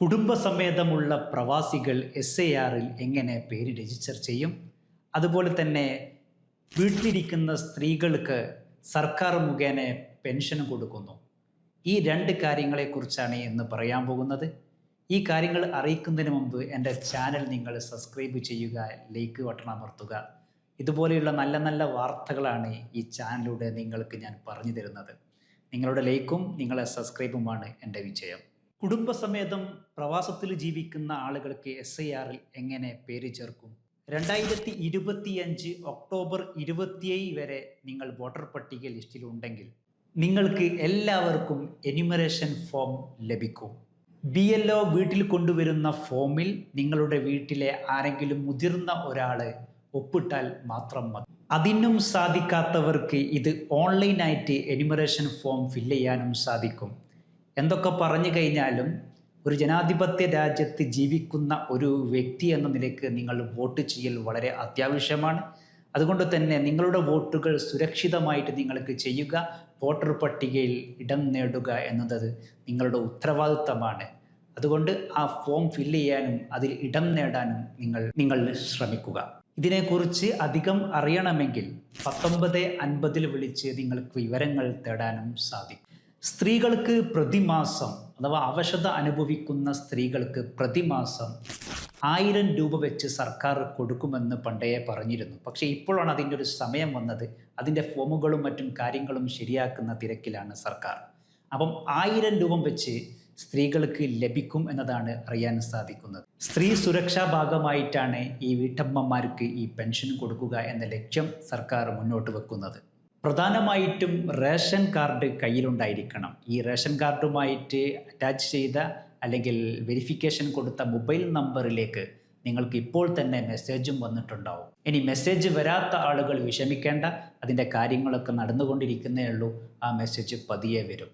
കുടുംബസമേതമുള്ള പ്രവാസികൾ S A ആറിൽ എങ്ങനെ പേര് രജിസ്റ്റർ ചെയ്യും? അതുപോലെ തന്നെ വീട്ടിലിരിക്കുന്ന സ്ത്രീകൾക്ക് സർക്കാർ മുഖേന പെൻഷൻ കൊടുക്കുന്നു. ഈ രണ്ട് കാര്യങ്ങളെക്കുറിച്ചാണ് ഇന്ന് പറയാൻ പോകുന്നത്. ഈ കാര്യങ്ങൾ അറിയിക്കുന്നതിന് മുമ്പ് എന്റെ ചാനൽ നിങ്ങൾ സബ്സ്ക്രൈബ് ചെയ്യുക ലൈക്ക് ബട്ടൺ അമർത്തുക. ഇതുപോലെയുള്ള നല്ല നല്ല വാർത്തകളാണ് ഈ ചാനലിലൂടെ നിങ്ങൾക്ക് ഞാൻ പറഞ്ഞു തരുന്നത്. നിങ്ങളുടെ ലൈക്കും നിങ്ങളെ സബ്സ്ക്രൈബുമാണ് എന്റെ വിജയം. കുടുംബസമേതം പ്രവാസത്തിൽ ജീവിക്കുന്ന ആളുകൾക്ക് എസ് ഐ ആറിൽ എങ്ങനെ പേര് ചേർക്കും? രണ്ടായിരത്തി ഇരുപത്തിയഞ്ച് ഒക്ടോബർ ഇരുപത്തിയേഴ് വരെ നിങ്ങൾ വോട്ടർ പട്ടിക ലിസ്റ്റിലുണ്ടെങ്കിൽ നിങ്ങൾക്ക് എല്ലാവർക്കും എനിമറേഷൻ ഫോം ലഭിക്കും. ബി എൽ ഒ വീട്ടിൽ കൊണ്ടുവരുന്ന ഫോമിൽ നിങ്ങളുടെ വീട്ടിലെ ആരെങ്കിലും മുതിർന്ന ഒരാൾ ഒപ്പിട്ടാൽ മാത്രം മതി. അതിനും സാധിക്കാത്തവർക്ക് ഇത് ഓൺലൈനായിട്ട് എനിമറേഷൻ ഫോം ഫില്ല് ചെയ്യാനും സാധിക്കും. എന്തൊക്കെ പറഞ്ഞു കഴിഞ്ഞാലും ഒരു ജനാധിപത്യ രാജ്യത്ത് ജീവിക്കുന്ന ഒരു വ്യക്തി എന്ന നിലയ്ക്ക് നിങ്ങൾ വോട്ട് ചെയ്യൽ വളരെ അത്യാവശ്യമാണ്. അതുകൊണ്ട് തന്നെ നിങ്ങളുടെ വോട്ടുകൾ സുരക്ഷിതമായിട്ട് നിങ്ങൾക്ക് ചെയ്യുക വോട്ടർ പട്ടികയിൽ ഇടം നേടുക എന്നത് നിങ്ങളുടെ ഉത്തരവാദിത്തമാണ്. അതുകൊണ്ട് ആ ഫോം ഫില്ല് ചെയ്യാനും അതിൽ ഇടം നേടാനും നിങ്ങൾ നിങ്ങൾ ശ്രമിക്കുക. ഇതിനെക്കുറിച്ച് അധികം അറിയണമെങ്കിൽ പത്തൊമ്പത് അൻപതിൽ വിളിച്ച് നിങ്ങൾക്ക് വിവരങ്ങൾ തേടാനും സാധിക്കും. സ്ത്രീകൾക്ക് പ്രതിമാസം അഥവാ അവശത അനുഭവിക്കുന്ന സ്ത്രീകൾക്ക് പ്രതിമാസം ആയിരം രൂപ വെച്ച് സർക്കാർ കൊടുക്കുമെന്ന് പണ്ടേ പറഞ്ഞിരുന്നു. പക്ഷേ ഇപ്പോഴാണ് അതിന്റെ ഒരു സമയം വന്നത്. അതിന്റെ ഫോമുകളും മറ്റും കാര്യങ്ങളും ശരിയാക്കുന്ന തിരക്കിലാണ് സർക്കാർ. അപ്പം ആയിരം രൂപ വെച്ച് സ്ത്രീകൾക്ക് ലഭിക്കും എന്നതാണ് അറിയാൻ സാധിക്കുന്നത്. സ്ത്രീ സുരക്ഷാ ഭാഗമായിട്ടാണ് ഈ വീട്ടമ്മമാർക്ക് ഈ പെൻഷൻ കൊടുക്കുക എന്ന ലക്ഷ്യം സർക്കാർ മുന്നോട്ട് വെക്കുന്നത്. പ്രധാനമായിട്ടും റേഷൻ കാർഡ് കയ്യിലുണ്ടായിരിക്കണം. ഈ റേഷൻ കാർഡുമായിട്ട് അറ്റാച്ച് ചെയ്ത അല്ലെങ്കിൽ വെരിഫിക്കേഷൻ കൊടുത്ത മൊബൈൽ നമ്പറിലേക്ക് നിങ്ങൾക്ക് ഇപ്പോൾ തന്നെ മെസ്സേജും വന്നിട്ടുണ്ടാവും. ഇനി മെസ്സേജ് വരാത്ത ആളുകൾ വിഷമിക്കേണ്ട. അതിന്റെ കാര്യങ്ങളൊക്കെ നടന്നുകൊണ്ടിരിക്കുന്നേ ഉള്ളൂ. ആ മെസ്സേജ് പതിയെ വരും.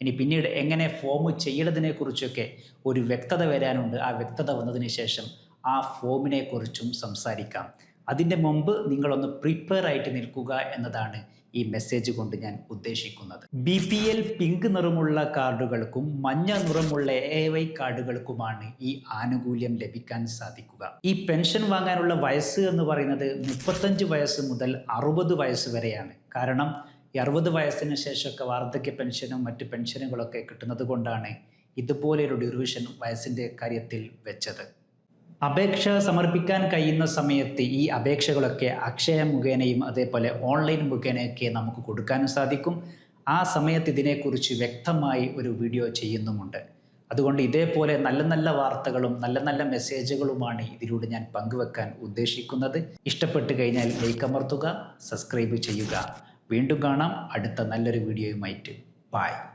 ഇനി പിന്നീട് എങ്ങനെ ഫോം ചെയ്യേണ്ടതിനെക്കുറിച്ചൊക്കെ ഒരു വ്യക്തത വരാനുണ്ട്. ആ വ്യക്തത വന്നതിന് ശേഷം ആ ഫോമിനെ കുറിച്ചും സംസാരിക്കാം. അതിന്റെ മുമ്പ് നിങ്ങളൊന്ന് പ്രിപ്പയർ ആയിട്ട് നിൽക്കുക എന്നതാണ് ഈ മെസ്സേജ് കൊണ്ട് ഞാൻ ഉദ്ദേശിക്കുന്നത്. ബി പി എൽ പിങ്ക് നിറമുള്ള കാർഡുകൾക്കും മഞ്ഞ നിറമുള്ള എ വൈ കാർഡുകൾക്കുമാണ് ഈ ആനുകൂല്യം ലഭിക്കാൻ സാധിക്കുക. ഈ പെൻഷൻ വാങ്ങാനുള്ള വയസ്സ് എന്ന് പറയുന്നത് മുപ്പത്തഞ്ച് വയസ്സ് മുതൽ അറുപത് വയസ്സ് വരെയാണ്. കാരണം ഈ അറുപത് വയസ്സിന് ശേഷമൊക്കെ വാർദ്ധക്യ പെൻഷനും മറ്റ് പെൻഷനുകളൊക്കെ കിട്ടുന്നത് കൊണ്ടാണ് ഇതുപോലെയൊരു ഡ്യൂറേഷൻ വയസ്സിന്റെ കാര്യത്തിൽ വെച്ചത്. അപേക്ഷ സമർപ്പിക്കാൻ കഴിയുന്ന സമയത്ത് ഈ അപേക്ഷകളൊക്കെ അക്ഷയ മുഖേനയും അതേപോലെ ഓൺലൈൻ മുഖേനയൊക്കെ നമുക്ക് കൊടുക്കാനും സാധിക്കും. ആ സമയത്ത് ഇതിനെക്കുറിച്ച് വ്യക്തമായി ഒരു വീഡിയോ ചെയ്യുന്നുമുണ്ട്. അതുകൊണ്ട് ഇതേപോലെ നല്ല നല്ല വാർത്തകളും നല്ല നല്ല മെസ്സേജുകളുമാണ് ഇതിലൂടെ ഞാൻ പങ്കുവെക്കാൻ ഉദ്ദേശിക്കുന്നത്. ഇഷ്ടപ്പെട്ട് കഴിഞ്ഞാൽ ലൈക്ക് അമർത്തുക സബ്സ്ക്രൈബ് ചെയ്യുക. വീണ്ടും കാണാം. അടുത്ത നല്ലൊരു വീഡിയോയുമായിട്ട്. ബായ്